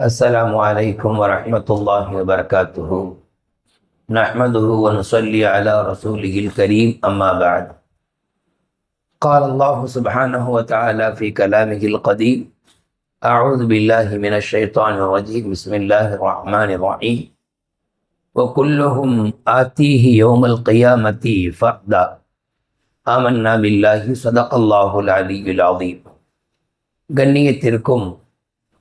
السلام عليكم ورحمة الله وبركاته نحمده ونصلي على رسوله الكريم أما بعد قال الله سبحانه وتعالى في كلامه القديم أعوذ بالله من الشيطان الرجيم بسم الله الرحمن الرحيم وكلهم آتيه يوم القيامة فردا آمنا بالله صدق الله العلي العظيم கண்ணியத்திற்கும்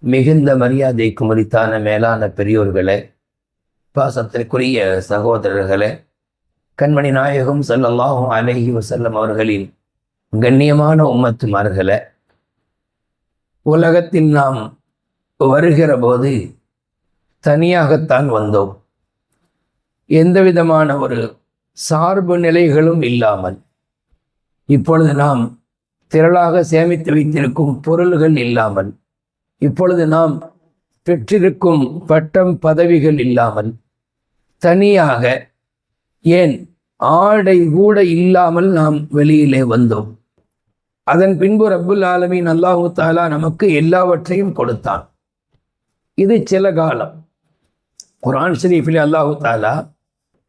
மிகுந்த மரியாதைக்கு உரித்தான மேலான பெரியோர்களே பாசத்திற்குரிய சகோதரர்களே கண்மணி நாயகம் ஸல்லல்லாஹு அலஹி வசல்லம் அவர்களின் கண்ணியமான உம்மத்துமார்களே உலகத்தில் நாம் வருகிற போது தனியாகத்தான் வந்தோம். எந்த விதமான ஒரு சார்பு நிலைகளும் இல்லாமல் இப்பொழுது நாம் திரளாக சேமித்து வைத்திருக்கும் பொருள்கள் இல்லாமல் இப்பொழுது நாம் பெற்றிருக்கும் பட்டம் பதவிகள் இல்லாமல் தனியாக ஏன் ஆடை கூட இல்லாமல் நாம் வெளியிலே வந்தோம். அதன் பின்பு ரப்புல் ஆலமீன் அல்லாஹு தாலா நமக்கு எல்லாவற்றையும் கொடுத்தான். இது சில காலம். குரான் ஷரீஃபில் அல்லாஹு தாலா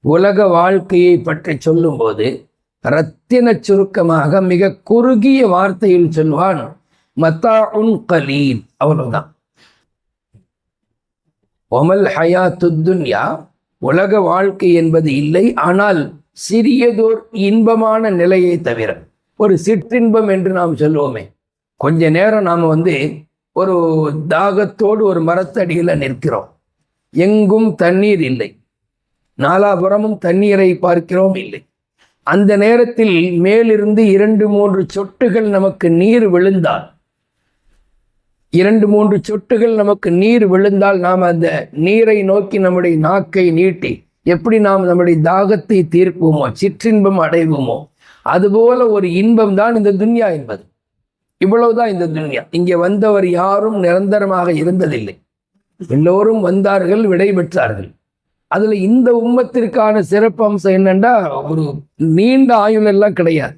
உலக வாழ்க்கையை பற்றி சொல்லும்போது ரத்தின சுருக்கமாக மிக குறுகிய வார்த்தையில் சொல்வான். மத்தா உன் கலீல். அவ்வளவுதான். ஒமல் ஹயா துத்துன்யா உலக வாழ்க்கை என்பது இல்லை ஆனால் சிறியதோர் இன்பமான நிலையை தவிர ஒரு சிற்றின்பம் என்று நாம் சொல்லுவோமே கொஞ்ச நேரம் நாம் வந்து ஒரு தாகத்தோடு ஒரு மரத்தடியில் நிற்கிறோம். எங்கும் தண்ணீர் இல்லை. நாலாபுறமும் தண்ணீரை பார்க்கிறோம் இல்லை. அந்த நேரத்தில் மேலிருந்து இரண்டு மூன்று சொட்டுகள் நமக்கு நீர் விழுந்தால் இரண்டு மூன்று சொட்டுகள் நமக்கு நீர் விழுந்தால் நாம் அந்த நீரை நோக்கி நம்முடைய நாக்கை நீட்டி எப்படி நாம் நம்முடைய தாகத்தை தீர்ப்போமோ சிற்றின்பம் அடைவோமோ அதுபோல ஒரு இன்பம் தான் இந்த துன்யா என்பது. இவ்வளவுதான் இந்த துன்யா. இங்கே வந்தவர் யாரும் நிரந்தரமாக இருந்ததில்லை. எல்லோரும் வந்தார்கள் விடை பெற்றார்கள். இந்த உம்மத்திற்கான சிறப்பு அம்சம் என்னென்னா ஒரு நீண்ட ஆயுள் எல்லாம் கிடையாது.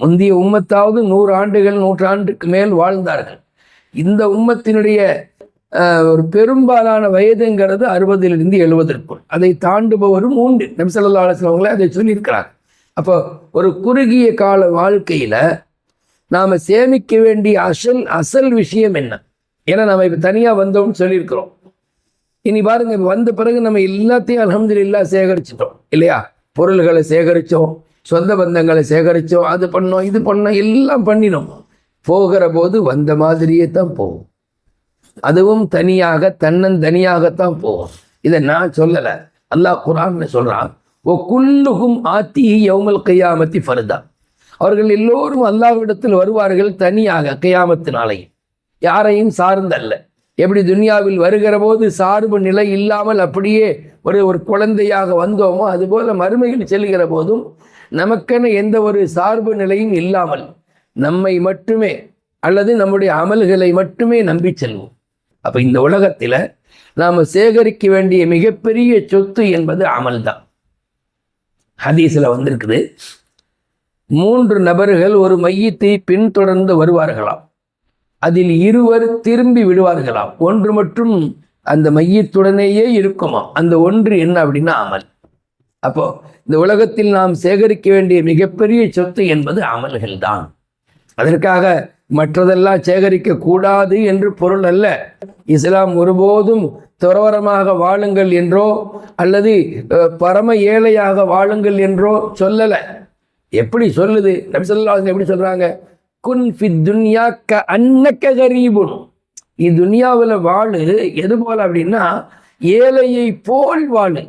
முந்தைய உம்மத்தாவது நூறு ஆண்டுகள் நூற்றாண்டுக்கு மேல் வாழ்ந்தார்கள். இந்த உம்மத்தினுடைய ஒரு பெரும்பாலான வயதுங்கிறது அறுபதிலிருந்து எழுபதற்குள். அதை தாண்டுபவரும் உண்டு. நம்சல்லா அலுவலவங்களே அதை சொல்லியிருக்கிறார் அப்போ ஒரு குறுகிய கால வாழ்க்கையில் நாம் சேமிக்க வேண்டிய அசல் அசல் விஷயம் என்ன? ஏன்னா நம்ம இப்போ தனியாக வந்தோம்னு சொல்லியிருக்கிறோம். இனி பாருங்க இப்போ வந்த பிறகு நம்ம எல்லாத்தையும் அலமதுல்லா சேகரிச்சிட்டோம். இல்லையா? பொருள்களை சேகரித்தோம் சொந்த பந்தங்களை சேகரித்தோம் அது பண்ணோம் இது பண்ணோம் எல்லாம் பண்ணினோம். போகிற போது வந்த மாதிரியே தான் போகும். அதுவும் தனியாக தன்னந்தனியாகத்தான் போகும். இதை நான் சொல்லலை. அல்லாஹ் குரான்னு சொல்கிறான் ஓ குல்லுகும் ஆத்தி யவுமல் கையாமத்தி ஃபருதா. அவர்கள் எல்லோரும் அல்லாஹ்விடத்தில் வருவார்கள் தனியாக கையாமத்தினாலையும் யாரையும் சார்ந்தல்ல. எப்படி துனியாவில் வருகிற போது சார்பு நிலை இல்லாமல் அப்படியே ஒரு ஒரு குழந்தையாக வந்தோமோ அதுபோல மறுமையில் செல்கிற போதும் நமக்கென எந்த ஒரு சார்பு நிலையும் இல்லாமல் நம்மை மட்டுமே அல்லது நம்முடைய அமல்களை மட்டுமே நம்பி செல்வோம். அப்போ இந்த உலகத்தில் நாம் சேகரிக்க வேண்டிய மிகப்பெரிய சொத்து என்பது அமல் தான் ஹதீஸில் வந்திருக்குது. மூன்று நபர்கள் ஒரு மையத்தை பின்தொடர்ந்து வருவார்களாம். அதில் இருவர் திரும்பி விடுவார்களாம். ஒன்று மட்டும் அந்த மையத்துடனேயே இருக்குமா அந்த ஒன்று என்ன அப்படின்னா அமல். அப்போ இந்த உலகத்தில் நாம் சேகரிக்க வேண்டிய மிகப்பெரிய சொத்து என்பது அமல்கள் தான் அதற்காக மற்றதெல்லாம் சேகரிக்க கூடாது என்று பொருள் அல்ல. இஸ்லாம் ஒருபோதும் துறவரமாக வாழுங்கள் என்றோ அல்லது பரம ஏழையாக வாழுங்கள் என்றோ சொல்லலை. எப்படி சொல்லுது? நபிசல்லா எப்படி சொல்றாங்க? குன் ஃபி துன்யா க அன்னக்க கரீபுன். இத்துன்யாவில் வாழு. எது போல அப்படின்னா ஏழையை போல் வாழு.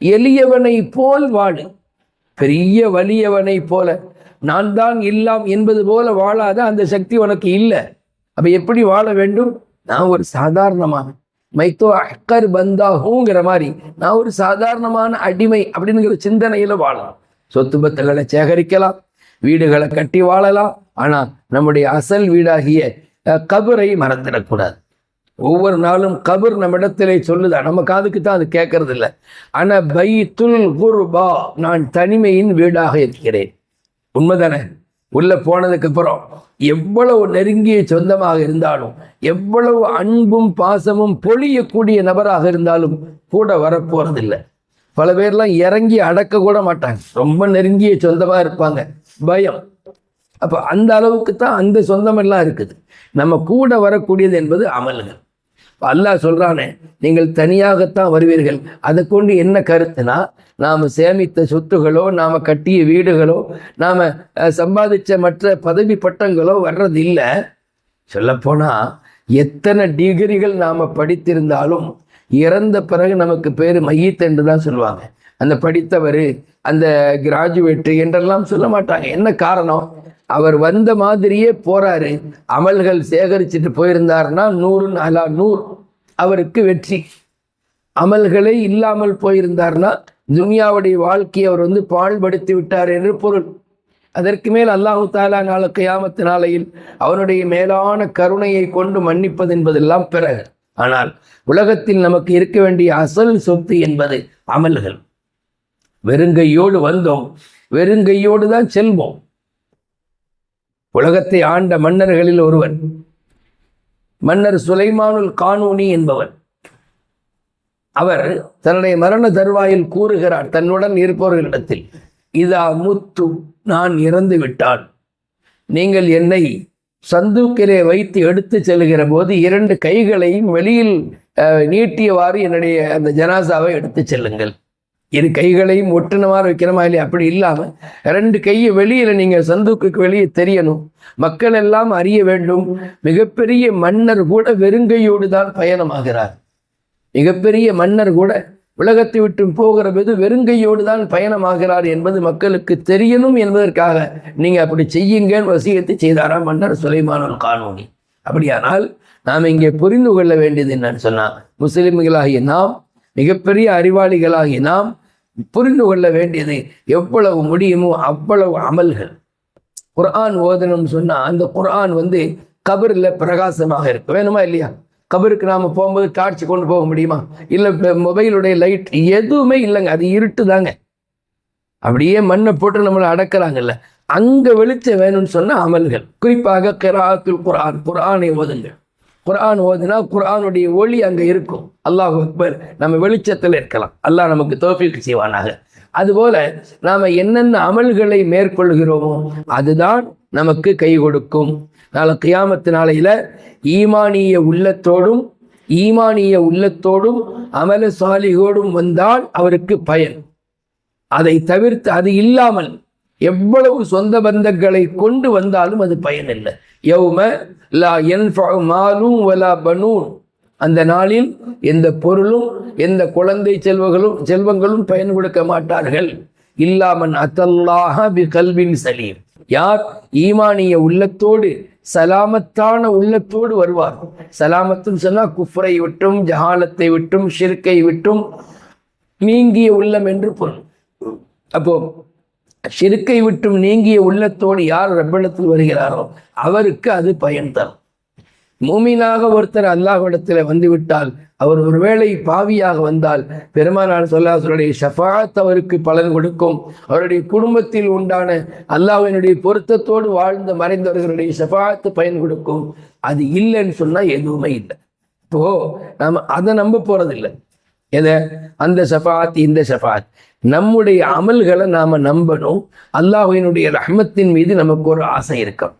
எளியவனை போல் வாழு. பெரிய வலியவனை போல. நான் தான் எல்லாம் என்பது போல வாழாத அந்த சக்தி உனக்கு இல்லை. அப்போ எப்படி வாழ வேண்டும்? நான் ஒரு சாதாரணமான மைத்தோ அக்கர் பந்தாகுங்கிற மாதிரி நான் ஒரு சாதாரணமான அடிமை அப்படிங்கிற சிந்தனையில் வாழலாம். சொத்து பத்துகளை சேகரிக்கலாம் வீடுகளை கட்டி வாழலாம். ஆனால் நம்முடைய அசல் வீடாகிய கபரை மறந்துடக்கூடாது. ஒவ்வொரு நாளும் கபர் நம்ம இடத்திலே சொல்லுதா? நம்ம காதுக்கு தான் அது கேட்கறது இல்லை ஆனால் பை துல் குர்பா நான் தனிமையின் வீடாக இருக்கிறேன். உண்மைதானே? உள்ள போனதுக்கு அப்புறம் எவ்வளவு நெருங்கிய சொந்தமாக இருந்தாலும் எவ்வளவு அன்பும் பாசமும் பொழியக்கூடிய நபராக இருந்தாலும் கூட வரப்போறதில்லை. பல பேர்லாம் இறங்கி அடக்க கூட மாட்டாங்க. ரொம்ப நெருங்கிய சொந்தமாக இருப்பாங்க. பயம். அப்போ அந்த அளவுக்கு தான் அந்த சொந்தமெல்லாம் இருக்குது. நம்ம கூட வரக்கூடியது என்பது அமல்கள். அல்லாஹ் சொல்கிறானே நீங்கள் தனியாகத்தான் வருவீர்கள். அதை கொண்டு என்ன கருத்துனா நாம் சேமித்த சொத்துகளோ நாம் கட்டிய வீடுகளோ நாம் சம்பாதிச்ச மற்ற பதவி பட்டங்களோ வர்றது இல்லை சொல்லப்போனால் எத்தனை டிகிரிகள் நாம் படித்திருந்தாலும் இறந்த பிறகு நமக்கு பேர் மையத் என்று தான் சொல்லுவாங்க. அந்த படித்தவர் அந்த கிராஜுவேட்டு என்றெல்லாம் சொல்ல மாட்டாங்க. என்ன காரணம்? அவர் வந்த மாதிரியே போறாரு. அமல்கள் சேகரிச்சுட்டு போயிருந்தாருன்னா நூறு நாலா நூறு அவருக்கு வெற்றி. அமல்களே இல்லாமல் போயிருந்தார்னா துனியாவுடைய வாழ்க்கையை அவர் வந்து பாழ்படுத்தி விட்டார் என்று பொருள். அதற்கு மேல் அல்லாஹு தாலா நாள கையாமத்து நாளையில் அவனுடைய மேலான கருணையை கொண்டு மன்னிப்பது என்பதெல்லாம் பிறகு. ஆனால் உலகத்தில் நமக்கு இருக்க வேண்டிய அசல் சொத்து என்பது அமல்கள். வெறுங்கையோடு வந்தோம். வெறுங்கையோடு தான் செல்வோம். உலகத்தை ஆண்ட மன்னர்களில் ஒருவன். மன்னர் சுலைமானுல் கானூனி என்பவர் அவர் தன்னுடைய மரண தருவாயில் கூறுகிறார் தன்னுடன் இருப்பவர்களிடத்தில் இதா முத்து நான் இறந்து விட்டான். நீங்கள் என்னை சந்தூக்கிலே வைத்து எடுத்து செல்கிற போது இரண்டு கைகளையும் வெளியில் நீட்டியவாறு என்னுடைய அந்த ஜனாசாவை எடுத்து செல்லுங்கள். இரு கைகளையும் ஒட்டுனவாறு வைக்கிறமா இல்லையா? அப்படி இல்லாமல் ரெண்டு கையை வெளியில் நீங்கள் சந்துக்கு வெளியே தெரியணும். மக்கள் எல்லாம் அறிய வேண்டும். மிகப்பெரிய மன்னர் கூட வெறுங்கையோடு தான் பயணமாகிறார். மிகப்பெரிய மன்னர் கூட உலகத்தை விட்டு போகிற போது வெறுங்கையோடு தான் பயணமாகிறார் என்பது மக்களுக்கு தெரியணும் என்பதற்காக நீங்கள் அப்படி செய்யுங்கன்னு வசியத்தை செய்தாராம் மன்னர் சுலைமானோல் காணொலி அப்படியானால் நாம் இங்கே புரிந்து கொள்ள வேண்டியது என்னன்னு சொன்னால் முஸ்லிம்களாகிய நாம் மிகப்பெரிய அறிவாளிகளாகிய நாம் புரிந்து கொள்ள வேண்டியது எவ்வளவு முடியுமோ அவ்வளவு அமல்கள். குர்ஆன் ஓதணும்னு சொன்னால் அந்த குர்ஆன் வந்து கபரில் பிரகாசமாக இருக்கு வேணுமா இல்லையா? கபருக்கு நாம் போகும்போது டார்ச் கொண்டு போக முடியுமா? இல்லை மொபைலுடைய லைட் எதுவுமே இல்லைங்க. அது இருட்டு தாங்க. அப்படியே மண்ணை போட்டு நம்மளை அடக்கிறாங்கல்ல. அங்கே வெளிச்சம் வேணும்னு சொன்னால் அமல்கள். குறிப்பாக கிராத்துல் குரான் குரானை ஓதுங்க குரான் ஓதுனா குரானுடைய ஒளி அங்கே இருக்கும். அல்லாஹ் அக்பர் நம்ம வெளிச்சத்தில் இருக்கலாம். அல்லாஹ் நமக்கு தோஃபிக்கு செய்வானாக. அதுபோல நாம் என்னென்ன அமல்களை மேற்கொள்கிறோமோ அதுதான் நமக்கு கை கொடுக்கும். நாளை கியாமத்து நாளையில் ஈமானிய உள்ளத்தோடும் ஈமானிய உள்ளத்தோடும் அமல சாலிகோடும் வந்தால் அவருக்கு பயன். அதை தவிர்த்து அது இல்லாமல் எவ்வளவு சொந்த பந்தங்களை கொண்டு வந்தாலும் அது பயனில்லை யௌம லா என் மாலும் வலா பனூன். அந்த நாளில் எந்த பொருளும் எந்த குழந்தை செல்வங்களும் செல்வங்களும் பயன் கொடுக்க மாட்டார்கள். இல்லாமன் அத்தல்லாஹ பி கல்வின் சலீம். யார் ஈமானிய உள்ளத்தோடு சலாமத்தான உள்ளத்தோடு வருவார். சலாமத்தும் சொன்னால் குஃப்ரை விட்டும் ஜஹாலத்தை விட்டும் ஷிர்கை விட்டும் நீங்கிய உள்ளம் என்று பொருள். அப்போ சிறுக்கை விட்டும் நீங்கிய உள்ளத்தோடு யார் ரப்பிடத்தில் வருகிறாரோ அவருக்கு அது பயன் தரும். மூமினாக ஒருத்தர் அல்லாஹ்விடத்தில் வந்துவிட்டால் அவர் ஒருவேளை பாவியாக வந்தால் பெருமானார் சொல்லாசருடைய ஷஃபாத் அவருக்கு பலன் கொடுக்கும். அவருடைய குடும்பத்தில் உண்டான அல்லாஹினுடைய பொருத்தத்தோடு வாழ்ந்த மறைந்தவர்களுடைய ஷஃபாத்து பயன் கொடுக்கும். அது இல்லைன்னு சொன்னால் எதுவுமே இல்லை. இப்போ நாம் அதை நம்ப போறதில்லை. எதை? அந்த சஃபாத் இந்த ஷஃபாத் நம்முடைய அமல்களை நாம் நம்பணும். அல்லாஹினுடைய ரஹமத்தின் மீது நமக்கு ஒரு ஆசை இருக்கும்.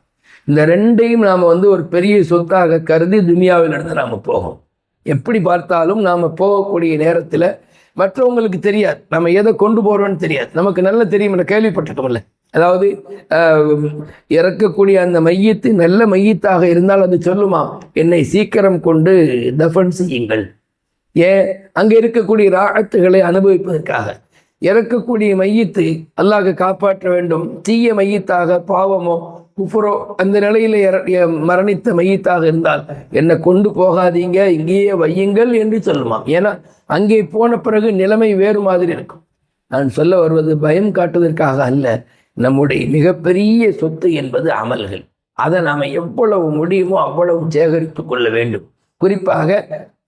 இந்த ரெண்டையும் நாம் வந்து ஒரு பெரிய சொத்தாக கருதி துனியாவிலிருந்து நாம் போகும் எப்படி பார்த்தாலும் நாம் போகக்கூடிய நேரத்தில் மற்றவங்களுக்கு தெரியாது. நம்ம எதை கொண்டு போகிறோம்னு தெரியாது. நமக்கு நல்லா தெரியும் கேள்விப்பட்டிருக்கோம்ல அதாவது இறக்கக்கூடிய அந்த மையத்து நல்ல மையத்தாக இருந்தால் அது சொல்லுமா? என்னை சீக்கிரம் கொண்டு தஃபன் செய்யுங்கள். ஏன் அங்கே இருக்கக்கூடிய ராகத்துகளை அனுபவிப்பதற்காக. இறக்கக்கூடிய மையத்தை அல்லாஹ் காப்பாற்ற வேண்டும். தீய மையத்தாக பாவமோ குஃபரோ அந்த நிலையில் மரணித்த மையத்தாக இருந்தால் என்னை கொண்டு போகாதீங்க இங்கேயே வையுங்கள் என்று சொல்லுமாம். ஏன்னா அங்கே போன பிறகு நிலைமை வேறு மாதிரி இருக்கும். நான் சொல்ல வருவது பயம் காட்டுவதற்காக அல்ல. நம்முடைய மிகப்பெரிய சொத்து என்பது அமல்கள். அதை நாம் எவ்வளவு முடியுமோ அவ்வளவு சேகரித்து கொள்ள வேண்டும். குறிப்பாக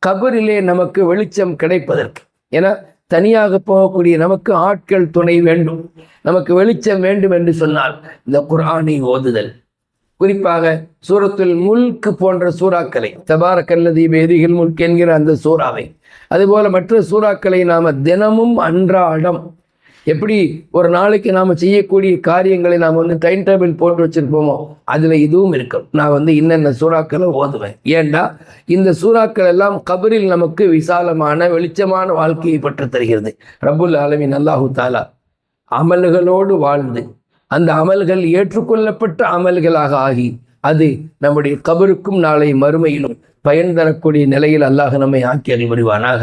கபரிலே நமக்கு வெளிச்சம் கிடைப்பதற்கு. ஏன்னா தனியாக போகக்கூடிய நமக்கு ஆட்கள் துணை வேண்டும். நமக்கு வெளிச்சம் வேண்டும் என்று சொன்னால் இந்த குரானை ஓதுதல். குறிப்பாக சூரத்துல் முல்க் போன்ற சூறாக்களை தபாரக்கல்லதி வேதிகள் முல்க் என்கிற அந்த சூறாவை. அதுபோல மற்ற சூறாக்களை நாம தினமும் அன்றாடம் எப்படி ஒரு நாளைக்கு நாம் செய்யக்கூடிய காரியங்களை நாம் வந்து டைம் டேபிள் போட்டு வச்சிருப்போமோ அதில் இதுவும் இருக்கும். நான் வந்து இன்னென்ன சூறாக்களை ஓதுவேன். ஏண்டா? இந்த சூறாக்கள் எல்லாம் கபரில் நமக்கு விசாலமான வெளிச்சமான வாழ்க்கையை பற்று தருகிறது. ரபுல் ஆலமின் அல்லாஹு தாலா அமல்களோடு வாழ்ந்து அந்த அமல்கள் ஏற்றுக்கொள்ளப்பட்ட அமல்களாக ஆகி அது நம்முடைய கபருக்கும் நாளை மறுமையிலும் பயன் தரக்கூடிய நிலையில் அல்லாஹ் நம்மை ஆக்கி அறிவுரிவானாக